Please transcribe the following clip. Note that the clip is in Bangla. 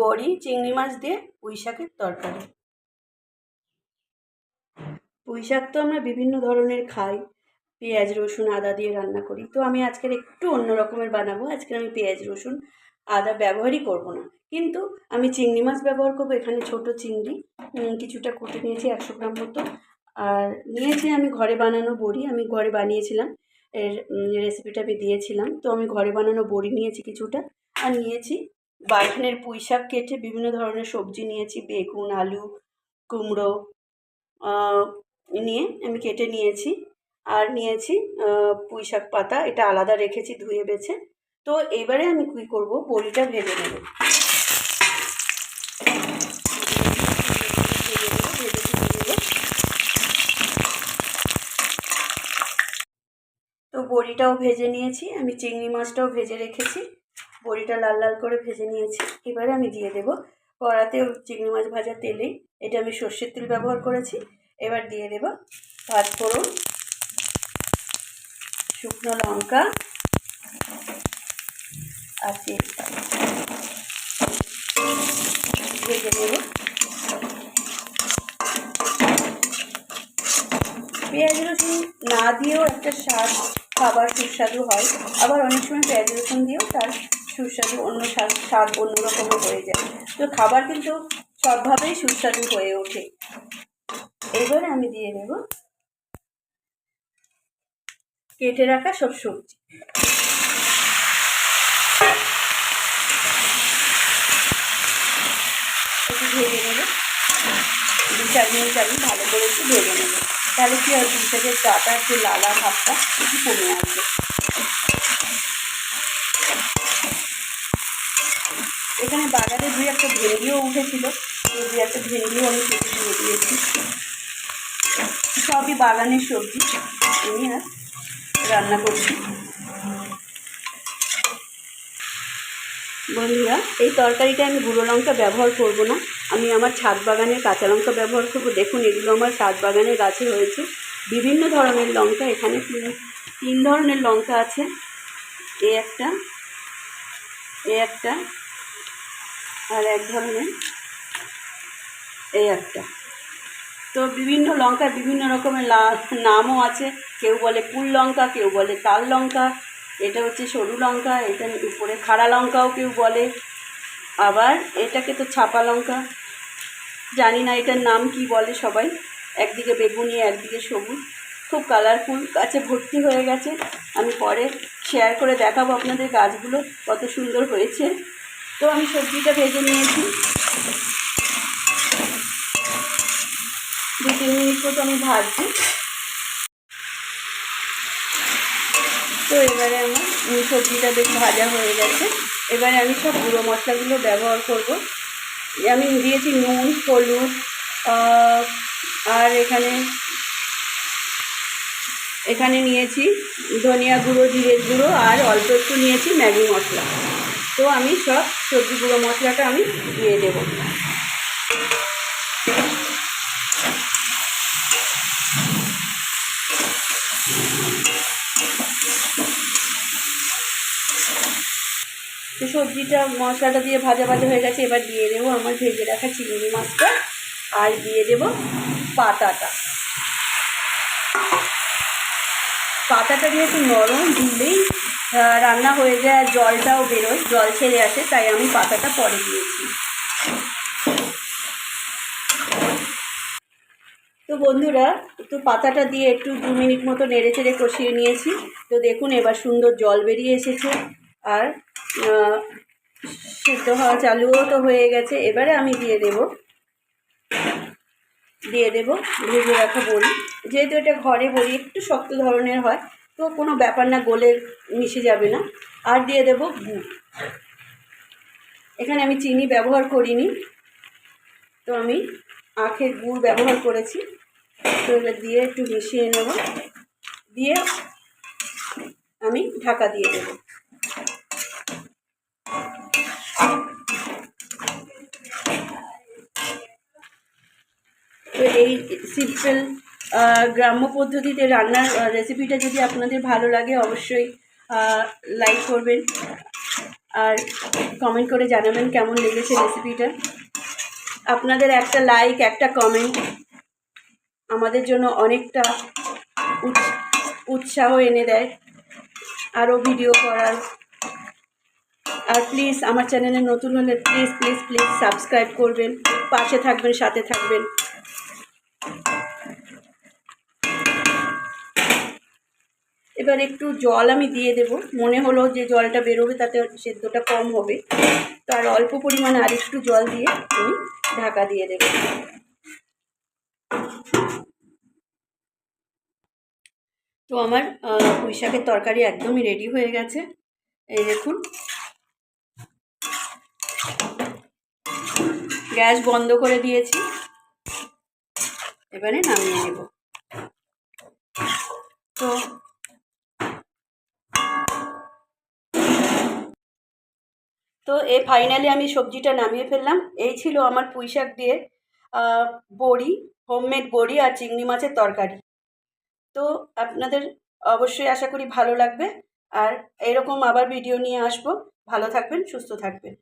বড়ি, চিংড়ি মাছ দিয়ে পুঁই শাকের তরকারি। পুঁই শাক তো আমরা বিভিন্ন ধরনের খাই। পেঁয়াজ, রসুন, আদা দিয়ে রান্না করি। তো আমি আজকের একটু অন্য রকমের বানাবো। আজকে আমি পেঁয়াজ, রসুন, আদা ব্যবহারই করব না। কিন্তু আমি চিংড়ি মাছ ব্যবহার করব, এখানে ছোট চিংড়ি কিছুটা কুটে নিয়েছি, একশো গ্রাম মতো। আর নিয়েছি আমি ঘরে বানানো বড়ি। আমি ঘরে বানিয়েছিলাম। এর রেসিপিটা আমি দিয়েছিলাম। তো আমি ঘরে বানানো বড়ি নিয়েছি কিছুটা। আর নিয়েছি বাগানের পুঁই শাক কেটে বিভিন্ন ধরনের সবজি নিয়েছি, বেগুন, আলু, কুমড়ো নিয়ে আমি কেটে নিয়েছি। আর নিয়েছি পুঁই শাক পাতা, এটা আলাদা রেখেছি ধুয়ে বেছে। তো এবারে আমি কী করব? বড়িটা ভেজে নেব। তো বড়িটাও ভেজে নিয়েছি, আমি চিংড়ি মাছটাও ভেজে রেখেছি। বড়িটা লাল লাল করে ভেজে নিয়েছি। এবারে আমি দিয়ে দেবো কড়াতে চিংড়ি মাছ ভাজা তেলেই এটা আমি সর্ষের তেল ব্যবহার করেছি। এবার দিয়ে দেবো পাঁচ ফোড়ন, শুকনো লঙ্কা আর ভেজে নেব। পেঁয়াজ রসুন না দিয়েও একটা স্বাদ, খাবার সুস্বাদু হয়। আবার অনেক সময় পেঁয়াজ রসুন দিয়েও তার সুস্বাদু অন্য স্বাদ স্বাদ অন্যরকমও হয়ে যায়। তো খাবার কিন্তু সবভাবেই সুস্বাদু হয়ে ওঠে। এবারে আমি দিয়ে দেব কেটে রাখা সব সবজি। একটু ভেজে নেব। দু চার মিনিট আমি ভালো করে একটু ভেজে নেব। তাহলে কি হয় পুঁই শাকের ডাটার যে লালা ভাবটা একটু কমে আসবে। এখানে বাগানে দুই একটা ভেন্ডিও উঠেছিল। দুই একটা ভেন্ডিও আমি কেটে দিয়ে দিয়েছি। সবই বাগানের সবজি। আমি আর রান্না করছি। বন্ধুরা, এই তরকারিটা আমি গুঁড়ো লঙ্কা ব্যবহার করব না। আমি আমার ছাদ বাগানের কাঁচা লঙ্কা ব্যবহার করব। দেখুন, এগুলো আমার ছাদ বাগানের গাছে হয়েছে। বিভিন্ন ধরনের লঙ্কা এখানে তিন ধরনের লঙ্কা আছে। এ একটা এ একটা আর এক ধরনের এই একটা। তো বিভিন্ন লঙ্কার বিভিন্ন রকমের নামও আছে। কেউ বলে কুল লঙ্কা, কেউ বলে তাল লঙ্কা, এটা হচ্ছে সরু লঙ্কা, এটা উপরে খাড়া লঙ্কাও কেউ বলে। আবার এটাকে তো ছাপা লঙ্কা। জানি না এটার নাম কি বলে সবাই। একদিকে বেগুনি, একদিকে সবুজ। খুব কালারফুল গাছে ভর্তি হয়ে গেছে। আমি পরে শেয়ার করে দেখাবো আপনাদের গাছগুলো, কত সুন্দর হয়েছে। তো আমি সবজিটা ভেজে নিয়েছি। দু তিন মিনিট মতো আমি ভাজছি। তো এবারে আমার সবজিটা বেশ ভাজা হয়ে গেছে। এবারে আমি সব গুঁড়ো মশলাগুলো ব্যবহার করব। আমি দিয়েছি নুন, হলুদ আর এখানে এখানে নিয়েছি ধনিয়া গুঁড়ো, জিরের গুঁড়ো, আর অল্প একটু নিয়েছি ম্যাগি মশলা। তো আমি সব সবজি গুঁড়ো মশলাটা আমি দিয়ে দেবো। তো সবজিটা, মশলাটা দিয়ে ভাজা ভাজা হয়ে গেছে, এবার দিয়ে দেবো আমার ভেজে রাখা চিংড়ি মাছটা আর দিয়ে দেবো পাতাটা। পাতাটা যেহেতু নরম, দিলেই রান্না হয়ে যায় আর জলটাও বেরোয়, জল ছেড়ে আসে, তাই আমি পাতাটা পরে দিয়েছি। তো বন্ধুরা, একটু পাতাটা দিয়ে একটু দু মিনিট মতো নেড়ে চেড়ে কষিয়ে নিয়েছি। তো দেখুন, এবার সুন্দর জল বেরিয়ে এসেছে। আর সিদ্ধ হওয়া চালুও তো হয়ে গেছে। এবারে আমি দিয়ে দেব। দিয়ে দেব, ভেজে রাখা বড়ি। যেহেতু এটা ঘরে বড়ি, একটু শক্ত ধরনের হয় তো কোনো ব্যাপার না, গলে মিশে যাবে না। আর দিয়ে দেব গুড়। এখানে আমি চিনি ব্যবহার করিনি, তো আমি আখের গুড় ব্যবহার করেছি। তো এবার দিয়ে একটু মিশিয়ে নেব। দিয়ে আমি ঢাকা দিয়ে দেবো। তো এই সিম্পল গ্রাম্য পদ্ধতিতে রান্নার রেসিপিটা যদি আপনাদের ভালো লাগে, অবশ্যই লাইক করবেন। আর কমেন্ট করে জানাবেন কেমন লেগেছে রেসিপিটা আপনাদের একটা লাইক একটা কমেন্ট আমাদের জন্য অনেকটা উৎস- উৎসাহ এনে দেয়। আরও ভিডিও করার। আর প্লিজ আমার চ্যানেলে নতুন হলে প্লিজ প্লিজ প্লিজ সাবস্ক্রাইব করবেন। পাশে থাকবেন, সাথে থাকবেন। এবার একটু জল আমি দিয়ে দেব। মনে হলো যে জলটা বেরোবে তাতে সেদ্ধটা কম হবে। তো আর অল্প পরিমাণে আর একটু জল দিয়ে আমি ঢাকা দিয়ে দেব। তো আমার আহ, পুঁই শাকের তরকারি একদমই রেডি হয়ে গেছে। এই দেখুন। গ্যাস বন্ধ করে দিয়েছি। এবারে নামিয়ে নেব। তো তো এ ফাইনালি আমি সবজিটা নামিয়ে ফেললাম। এই ছিল আমার পুঁইশাক দিয়ে বড়ি হোমমেড বড়ি আর চিংড়ি মাছের তরকারি। তো আপনাদের অবশ্যই আশা করি ভালো লাগবে। আর এরকম আবার ভিডিও নিয়ে আসব। ভালো থাকবেন, সুস্থ থাকবেন।